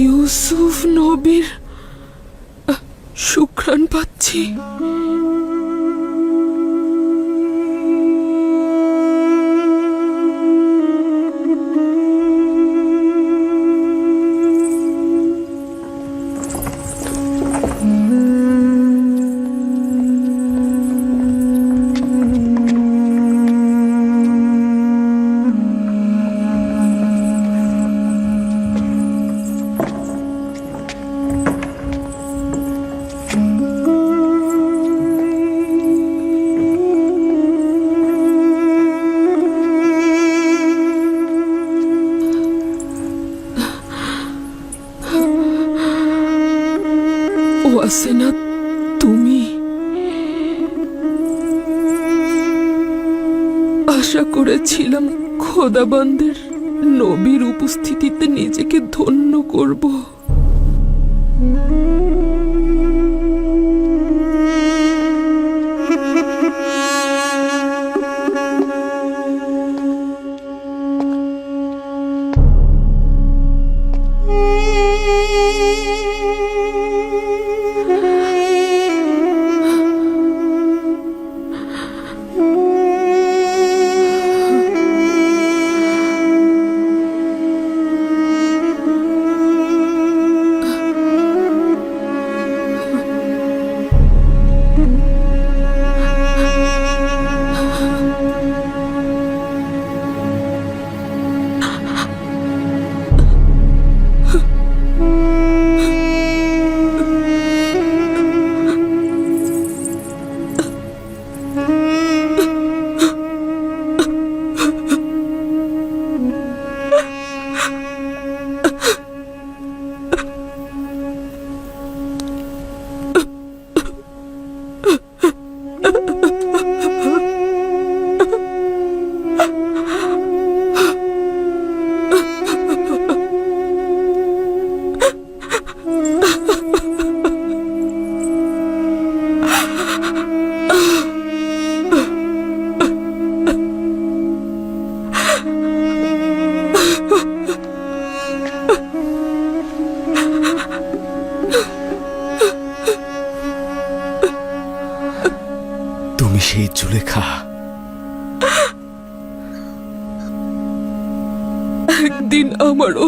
ইউসুফ নবীর সুঘ্রাণ পাচ্ছি। ওয়াসেনা তুমি? আশা করেছিলাম খোদাবন্দের নবীর উপস্থিতিতে নিজেকে ধন্য করব।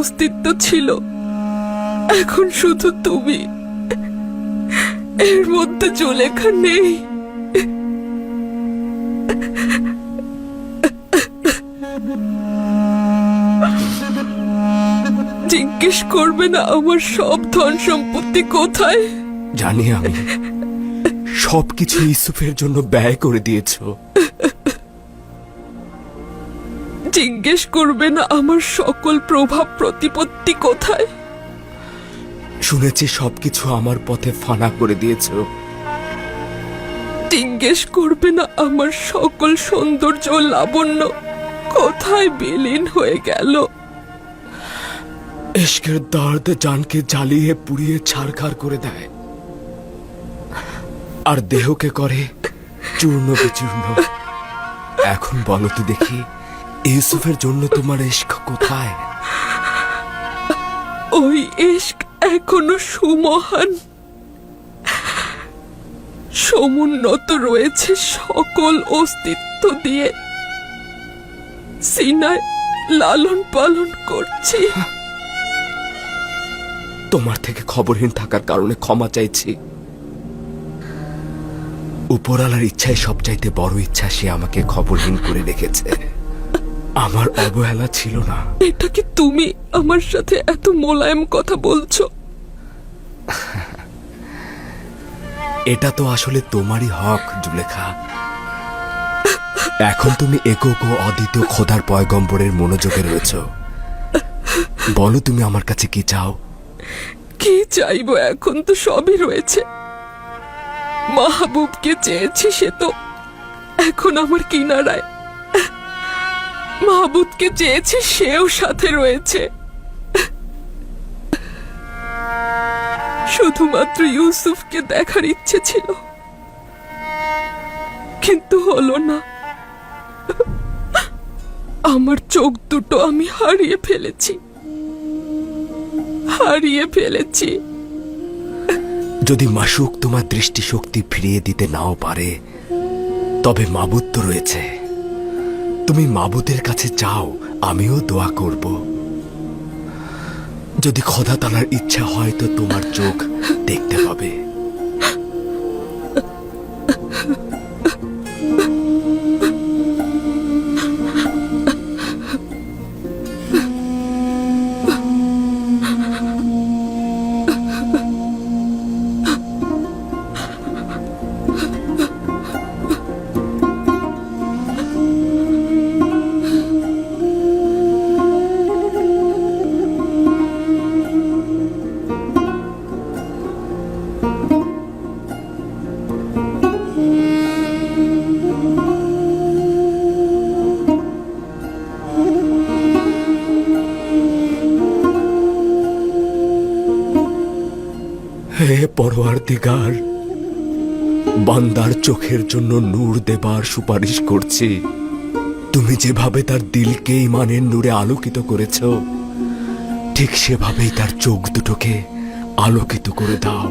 অস্তিত্ব ছিল। এখন শুধু তুমি। এর মধ্যে জলেখা নেই। জিজ্ঞেস করবে না আমার সব ধন সম্পত্তি কোথায়? জানি আমি। সবকিছু ইউসুফের জন্য ব্যয় করে দিয়েছ। জিজ্ঞেস করবে না আমার সকল প্রভাব প্রতিপত্তি কোথায়? শুনেছি সবকিছু আমার পথে ফানা করে দিয়েছ। জিজ্ঞেস করবে না আমার সকল সৌন্দর্য লাবণ্য কোথায় বিলীন হয়ে গেল? এশকের দর্দ জানকে জ্বালিয়ে পুড়িয়ে ছাড়খাড় করে দেয়। আর দেহকে করে চূর্ণ বিচূর্ণ। এখন বলো তো দেখি ইউসুফের জন্য তোমার এশক কোথায়? ওই ইশক এখনও সুমহান। সমুন্নত রয়েছে সকল অস্তিত্ব দিয়ে। সিনায় লালন পালন করছি। তোমার থেকে খবরহীন থাকার কারণে ক্ষমা চাইছি। উপরালার ইচ্ছাই সবচাইতে বড় ইচ্ছা সে আমাকে খবরহীন করে রেখেছে। আমার অবহেলা ছিল না। এটা কি তুমি আমার সাথে এত মোলায়েম কথা বলছো? এটা তো আসলে তোমারই হক জুলেখা। এখন তুমি একক ও অদ্বিতীয় খোদার পয়গম্বরের মনোযোগে রয়েছ। বলো তুমি আমার কাছে কি চাও? কি চাইব এখন তো সবই রয়েছে। মাহবুবকে চেয়েছি সে তো। এখন আমার কিনারায় মাহবুবকে চেয়েছি সেও সাথে রয়েছে। শুধুমাত্র ইউসুফকে দেখার ইচ্ছে ছিল। কিন্তু হলো না। আমার চোখ দুটো আমি হারিয়ে ফেলেছি। হারিয়ে ফেলেছি। যদি মাসুক তোমার দৃষ্টিশক্তি ফিরিয়ে দিতে নাও পারে, তবে মাবুদ তো রয়েছে। তুমি মাবুতের কাছে চাও আমিও দোয়া করব। যদি খোদা তালার ইচ্ছা হয় তো তোমার চোখ দেখতে পাবে পরোয়ার দিগার বান্দার চোখের জন্য নূর দেবার সুপারিশ করছি। তুমি যেভাবে তার দিলকে ইমানের নূরে আলোকিত করেছ, ঠিক সেভাবেই তার চোখ দুটোকে আলোকিত করে দাও।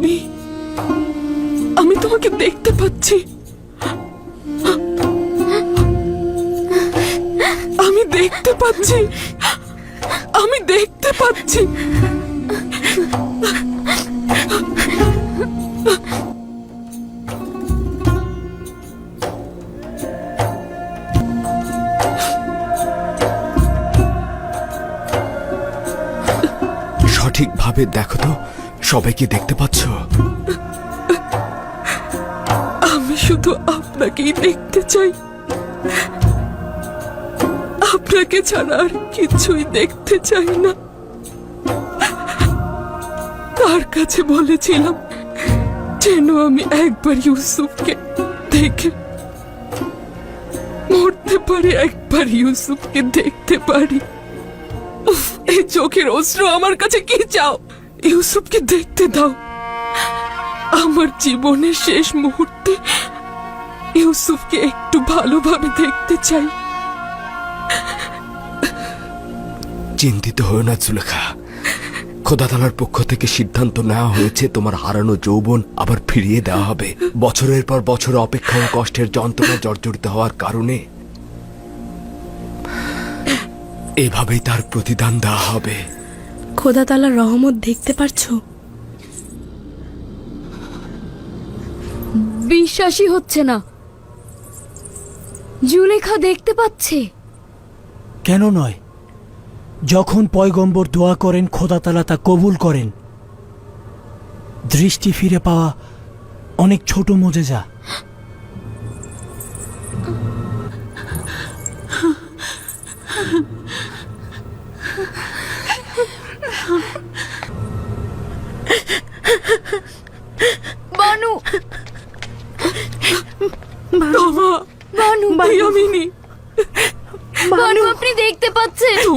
নবী আমি তোমাকে দেখতে পাচ্ছি। আমি দেখতে পাচ্ছি। আমি দেখতে পাচ্ছি। সঠিকভাবে দেখো তো। সবাই কি দেখতে পাচ্ছ? আমি শুধু আপনাকেই দেখতে চাই। আপনাকে ছাড়া আর কিছুই দেখতে চাই না। তার কাছে বলেছিলাম, যেন আমি একবার ইউসুফকে দেখে, মরতে পারি একবার ইউসুফকে দেখতে পারি। এই চোখের অস্ত্র আমার কাছে কি চাও? ইউসুফকে দেখতে দাও। আমার জীবনের শেষ মুহূর্তে ইউসুফকে একটু ভালোভাবে দেখতে চাই। চিন্তিত হও না, জুলেখা। খোদা তালার পক্ষ থেকে সিদ্ধান্ত নেওয়া হয়েছে, তোমার হারানো যৌবন আবার ফিরিয়ে দেওয়া হবে। বছরের পর বছর অপেক্ষা ও কষ্টের যন্ত্রণা জর্জরিত হওয়ার কারণে এভাবেই তার প্রতিদান দেওয়া হবে। খোদা তালার রহমত দেখতে পারছ? বিশ্বাসই হচ্ছে না। জুলেখা দেখতে পাচ্ছে। কেন নয়? যখন পয়গম্বর দোয়া করেন খোদাতালা তা কবুল করেন। দৃষ্টি ফিরে পাওয়া অনেক ছোট মোজেজা।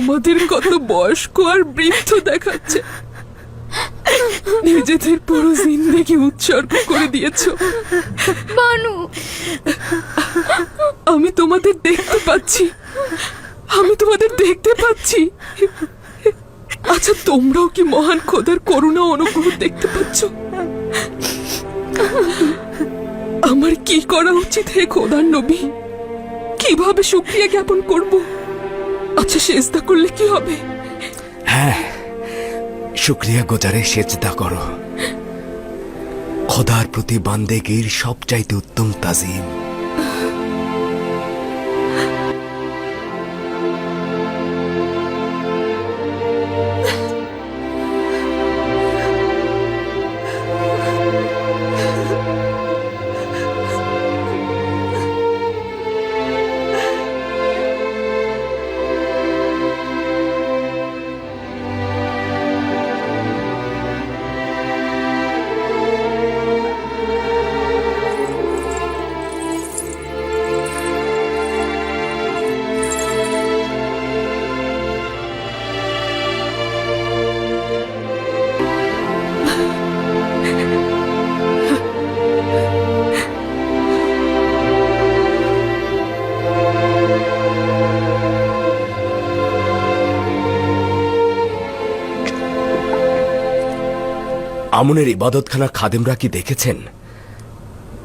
তোমাদের কত বয়স্ক আর বৃদ্ধ দেখাচ্ছে। নিজেদের পুরো জিন্দেগি উৎসর্গ করে দিয়েছ। বানু। আমি তোমাদের দেখতে পাচ্ছি। আমি তোমাদের দেখতে পাচ্ছি। আচ্ছা তোমরাও কি মহান খোদার করুণা অনুগ্রহ দেখতে পাচ্ছ? আমার কি করা উচিত হে খোদার নবী? কীভাবে শুক্রিয়া জ্ঞাপন করব? আচ্ছা সেজদা করলে কি হবে? হ্যাঁ শুক্রিয়া গোজারে সেজদা করো। খোদার প্রতি বান্দেগীর সবচাইতে উত্তম তাজিম। আমনের ইবাদতখানা খাদেমরা কি দেখেছেন?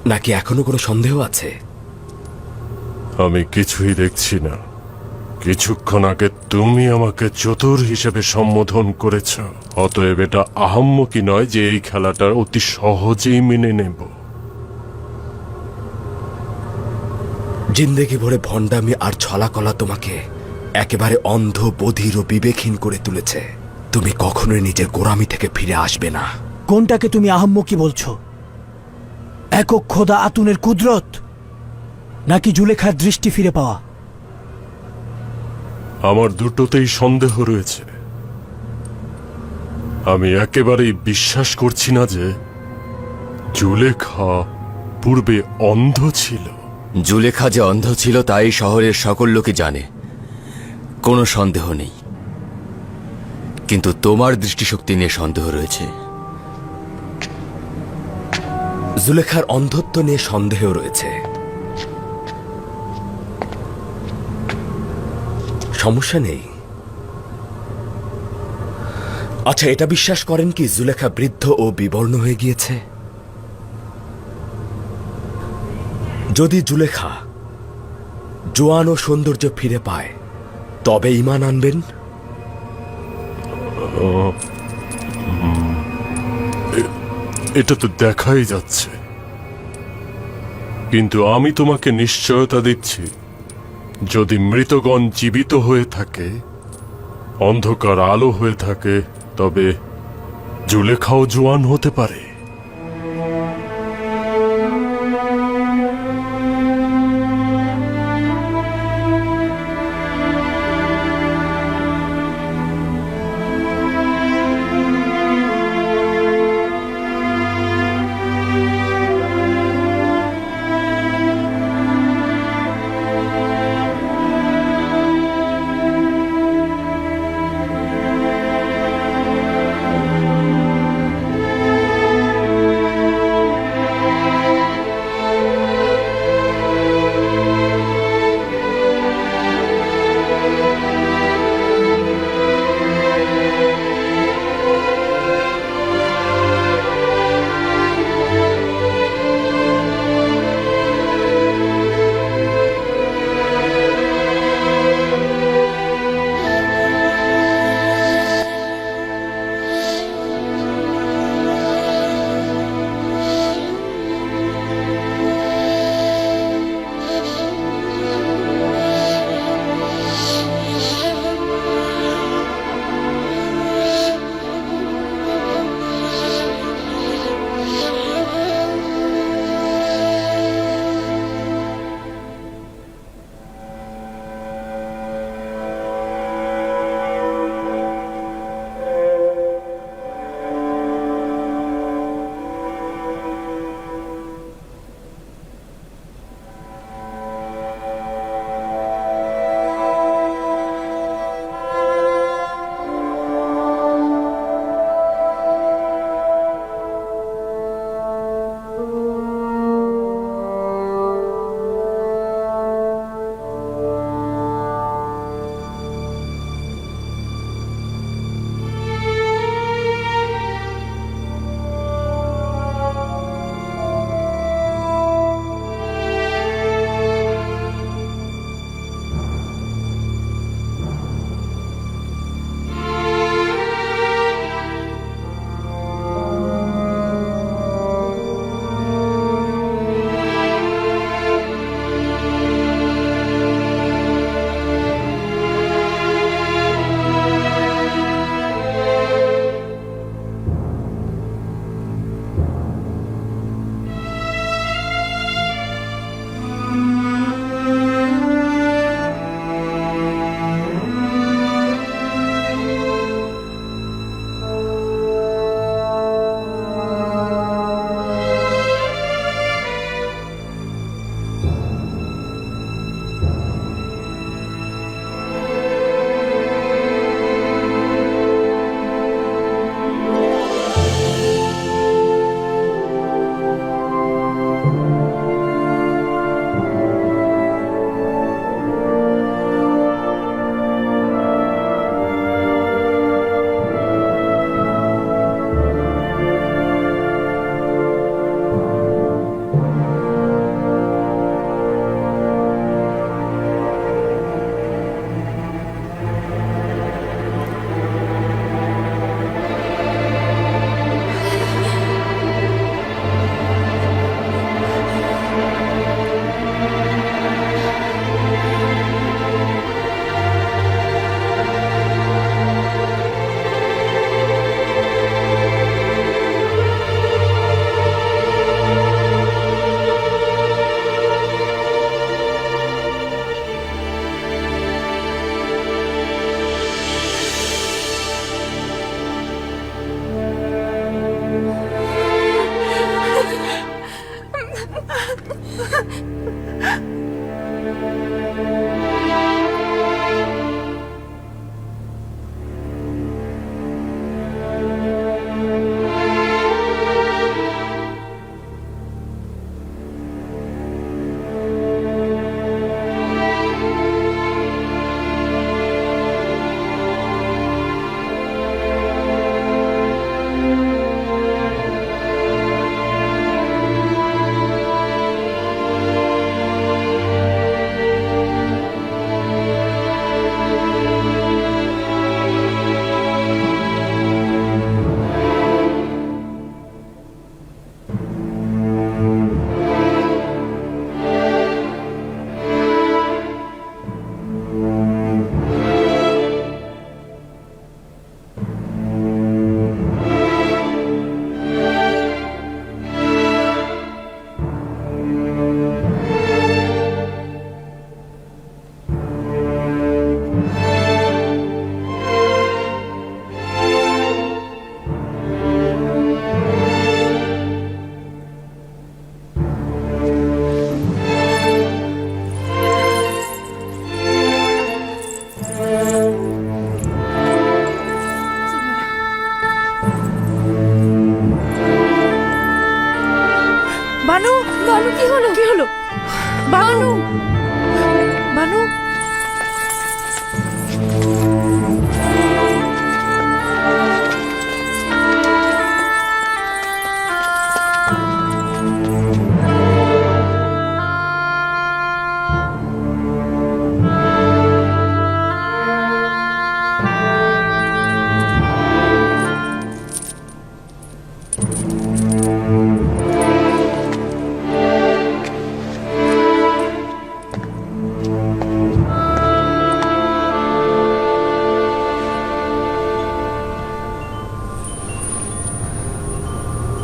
নাকি এখনও কোনো সন্দেহ আছে? আমি কিছুই দেখছি না। কিছুক্ষণ আগে তুমি আমাকে চতুর হিসেবে সম্বোধন করেছ। অতএব এটা আহাম্মকি নয় যে এই খেলাটা অতি সহজেই মেনে নেব। জিন্দেগি ভরে ভণ্ডামি আর ছলাকলা তোমাকে একেবারে অন্ধ বধির ও বিবেকহীন করে তুলেছে। তুমি কখনোই নিজের গোড়ামি থেকে ফিরে আসবে না। কোনটাকে তুমি আহাম্মকি বলছো? একক খোদা আতুনের কুদরত? নাকি জুলেখার দৃষ্টি ফিরে পাওয়া? আমার দুটোতেই সন্দেহ রয়েছে। আমি একেবারেই বিশ্বাস করছি না যে জুলেখা পূর্বে অন্ধ ছিল। জুলেখা যে অন্ধ ছিল তাই শহরের সকল লোকে জানে। কোনো সন্দেহ নেই। কিন্তু তোমার দৃষ্টিশক্তি নিয়ে সন্দেহ রয়েছে। জুলেখার অন্ধত্ব নিয়ে সন্দেহ রয়েছে। সমস্যা নেই। আচ্ছা এটা বিশ্বাস করেন কি জুলেখা বৃদ্ধ ও বিবর্ণ হয়ে গিয়েছে? যদি জুলেখা জোয়ান ও সৌন্দর্য ফিরে পায়, তবে ইমান আনবেন? এটা তো দেখাই যাচ্ছে। কিন্তু আমি তোমাকে নিশ্চয়তা দিচ্ছি, যদি মৃতগণ জীবিত হয়ে থাকে, অন্ধকার আলো হয়ে থাকে, তবে জুলেখাও জোয়ান হতে পারে।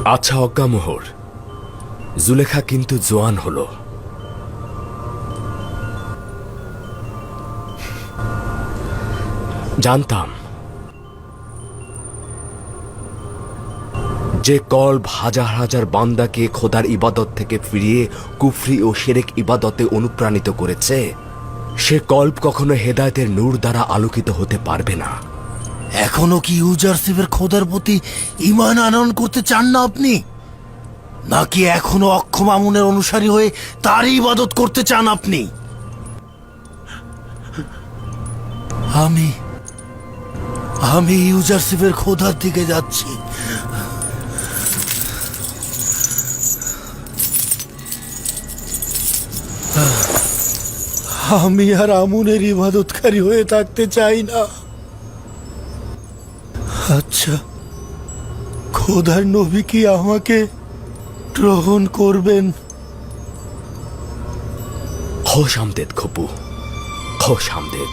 আচ্ছা অজ্ঞামোহর। জুলেখা কিন্তু জোয়ান হলো। জানতাম যে কল্ব হাজার হাজার বান্দাকে খোদার ইবাদত থেকে ফিরিয়ে কুফরি ওশেরেক ইবাদতে অনুপ্রাণিত করেছে, সে কল্প কখনো হেদায়তের নূর দ্বারা আলোকিত হতে পারবে না। এখনও কি ইউজারশিপের খোদার প্রতি ইমান আনয়ন করতে চান না আপনি? নাকি এখনও অক্ষম আমুনের অনুসারী হয়ে তারই ইবাদত করতে চান আপনি? আমি আমি ইউজারশিপের খোদার দিকে যাচ্ছি। আমি আর আমুনের ইবাদতকারী হয়ে থাকতে চাই না। আচ্ছা খোদার নবী কি আমাকে গ্রহণ করবেন? হোশ আমদেদ খপু। হোশ আমদেদ।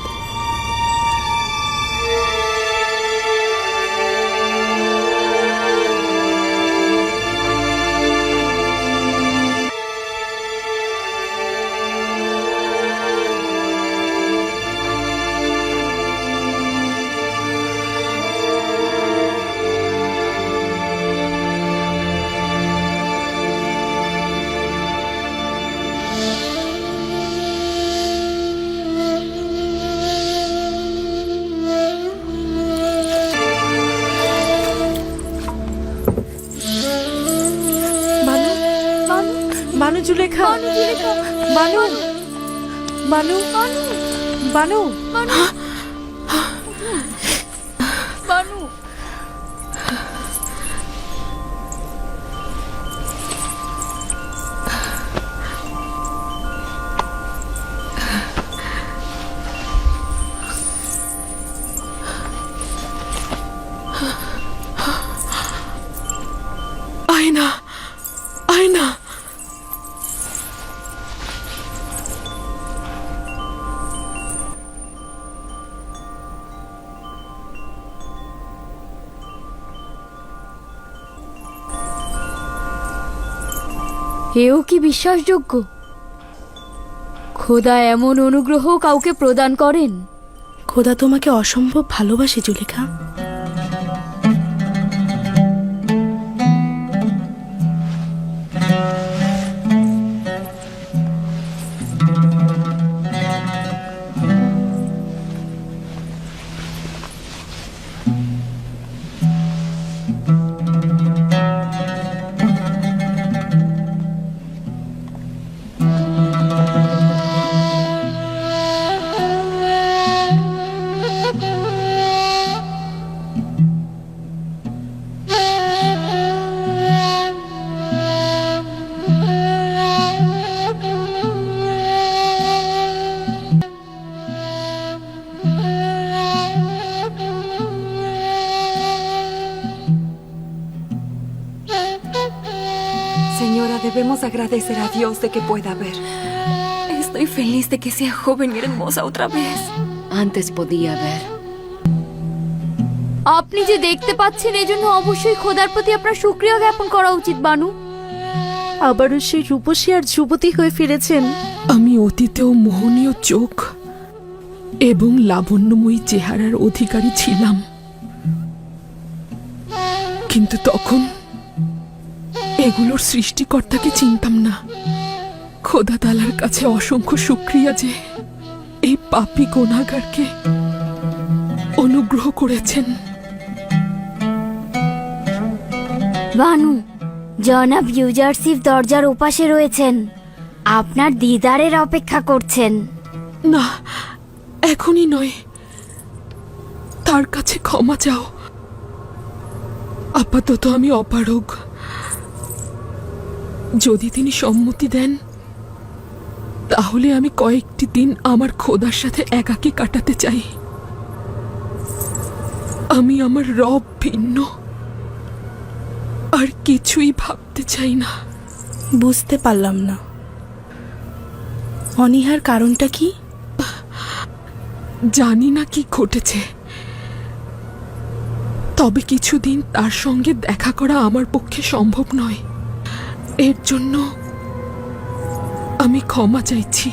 বানু জুলেখা বানু বানু বানু বানু আয়না এও কি বিশ্বাসযোগ্য? খোদা এমন অনুগ্রহ কাউকে প্রদান করেন। খোদা তোমাকে অসম্ভব ভালোবাসে Zulekha. Agradecer a Dios de que pueda ver. Estoy feliz de que sea joven y hermosa otra vez. Antes podía ver. আপনি যে দেখতে পাচ্ছেন এজন্য অবশ্যই খোদার প্রতি আপনার শুক্রিয়া জ্ঞাপন করা উচিত বানু আবারও সেই রূপসী আর যুবতী হয়ে ফিরেছেন আমি অতীতেও মোহনীয় চোখ এবং লাবণ্যময়ী চেহারার অধিকারী ছিলাম কিন্তু তখন এগুলোর সৃষ্টিকর্তাকে চিনতাম না। খোদা তালার কাছে অসংখ্য শুক্রিয়া যে এই পাপি গোনাগারকে অনুগ্রহ করেছেন। বানু জনাব ইউজারসিফ দরজার ওপাশে রয়েছেন। আপনার দিদারের অপেক্ষা করছেন। না এখনই নয়। তার কাছে ক্ষমা চাও। আপাতত আমি অপারগ। যদি তিনি সম্মতি দেন তাহলে আমি কয়েকটি দিন আমার খোদার সাথে একাকী কাটাতে চাই। আমি আমার রব ভিন্ন আর কিছুই ভাবতে চাই না। বুঝতে পারলাম না। অনীহার কারণটা কি? জানি না কি ঘটেছে। তবে কিছুদিন তার সঙ্গে দেখা করা আমার পক্ষে সম্ভব নয়। এর জন্য আমি ক্ষমা চাইছি।